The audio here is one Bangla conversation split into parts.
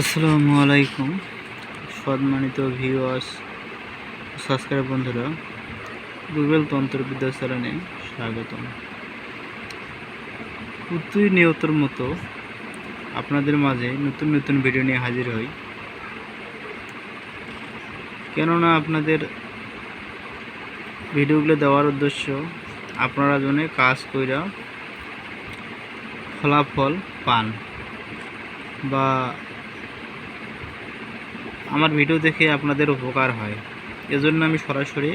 আসসালামু আলাইকুম, সম্মানিত ভিউয়ার্স সাবস্ক্রাইব বন্ধুরা গুগল তন্ত্রবিদ্যা চ্যানেলে স্বাগতম। প্রতিনিয়তর মতো আপনাদের মাঝে নতুন নতুন ভিডিও নিয়ে হাজির হই। কেননা আপনাদের ভিডিওগুলো দেওয়ার উদ্দেশ্য আপনারা জন্য কাজ কইরা ফলাফল পান বা আমার ভিডিও দেখে আপনাদের উপকার হয়। এজন্য আমি সরাসরি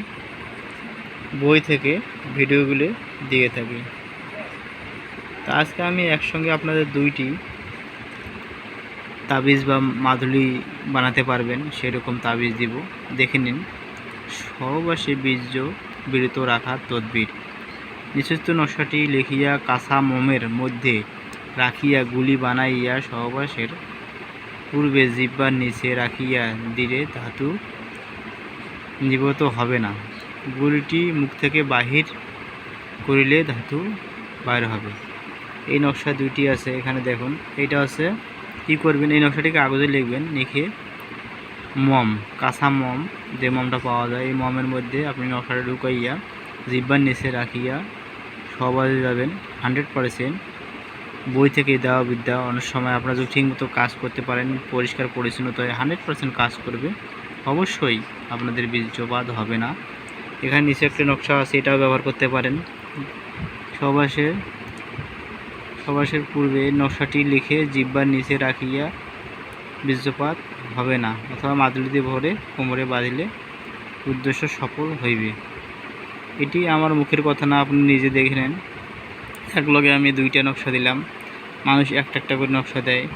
বই থেকে ভিডিওগুলো দিয়ে থাকি। তা আজকে আমি একসঙ্গে আপনাদের দুইটি তাবিজ বা মাদুলি বানাতে পারবেন, সেরকম তাবিজ দিব। দেখে নিন, সহবাসে বীর্য বিরত রাখার তদবির। নিচস্থ নকশাটি লিখিয়া কাঁচা মোমের মধ্যে রাখিয়া গুলি বানাইয়া সহবাসের পূর্বে জিব্বার নিচে রাখিয়া দিলে ধাতু নিবত হবে না। গুলিটি মুখ থেকে বাহির করিলে ধাতু বাইর হবে। এই নকশা দুইটি আছে, এখানে দেখুন। এটা আছে কি করবেন? এই নকশাটিকে কাগজে লিখবেন, লিখে মম, কাঁচা মম যে মমটা পাওয়া যায়, এই মমের মধ্যে আপনি নকশাটা ঢুকাইয়া জিব্বার নিচে রাখিয়া সবাই যাবেন। হান্ড্রেড পারসেন্ট বই থেকে দেওয়া বিদ্যা অনেক সময় আপনারা যদি ঠিকমতো কাজ করতে পারেন, পরিষ্কার পরিচ্ছন্নতায় হান্ড্রেড পারসেন্ট কাজ করবে। অবশ্যই আপনাদের বীর্যপাত হবে না। এখানে নিচে একটা নকশা আছে, এটাও ব্যবহার করতে পারেন। সবাসের সবাসের পূর্বে নকশাটি লিখে জিব্বার নিচে রাখিয়া বীর্যপাত হবে না, অথবা মাদুলিতে ভরে কোমরে বাঁধিলে উদ্দেশ্য সফল হইবে। এটি আমার মুখের কথা না, আপনি নিজে দেখে নেন। এক লগে আমি দুইটা নকশা দিলাম। মানুষ একটা একটা করে নকশা দেয়।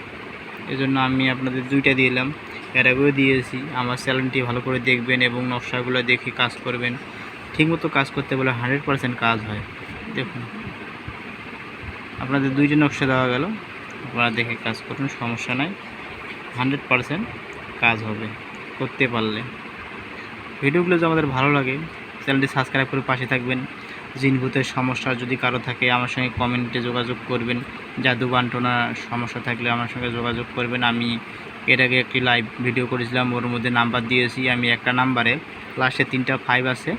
এজন্য আমি আপনাদের দুইটা দিলাম। এর আগেও দিয়েছি। আমার চ্যানেলটি ভালো করে দেখবেন এবং নকশাগুলো দেখে কাজ করবেন। ঠিকমতো কাজ করতে বলে হান্ড্রেড পারসেন্ট কাজ হয়। দেখুন। আপনাদের দুইটা নকশা দেওয়া গেল। আপনারা দেখে কাজ করুন, সমস্যা নাই। হান্ড্রেড পারসেন্ট কাজ হবে করতে পারলে। ভিডিওগুলো যদি আমাদের ভালো লাগে, চ্যানেলটি সাবস্ক্রাইব করে পাশে থাকবেন। জিনভূতের সমস্যা যদি কারও থাকে, আমার সঙ্গে কমেন্টে যোগাযোগ করবেন। জাদু বান্টনার সমস্যা থাকলে আমার সঙ্গে যোগাযোগ করবেন। আমি এর আগে একটি লাইভ ভিডিও করেছিলাম, ওর মধ্যে নাম্বার দিয়েছি আমি একটা নাম্বারে লাস্টে তিনটা ফাইভ আছে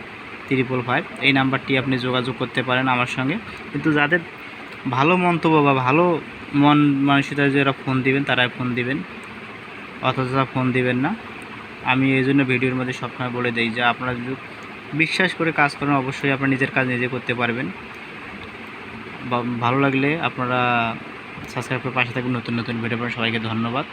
ত্রিপল ফাইভ এই নাম্বারটি আপনি যোগাযোগ করতে পারেন আমার সঙ্গে। কিন্তু যাদের ভালো মন্তব্য বা ভালো মন মানসিকতা যারা ফোন দিবেন, তারাই ফোন দিবেন। অথচ ফোন দিবেন না। আমি এই জন্য ভিডিওর মধ্যে সবসময় বলে দিই যে আপনারা বিশ্বাস করে কাজ করেন, অবশ্যই আপনার নিজের কাজ নিজে করতে পারবেন। ভালো লাগলে আপনারা সাবস্ক্রাইব করে পাশে থাকবেন নতুন নতুন ভিডিও সবাইকে ধন্যবাদ।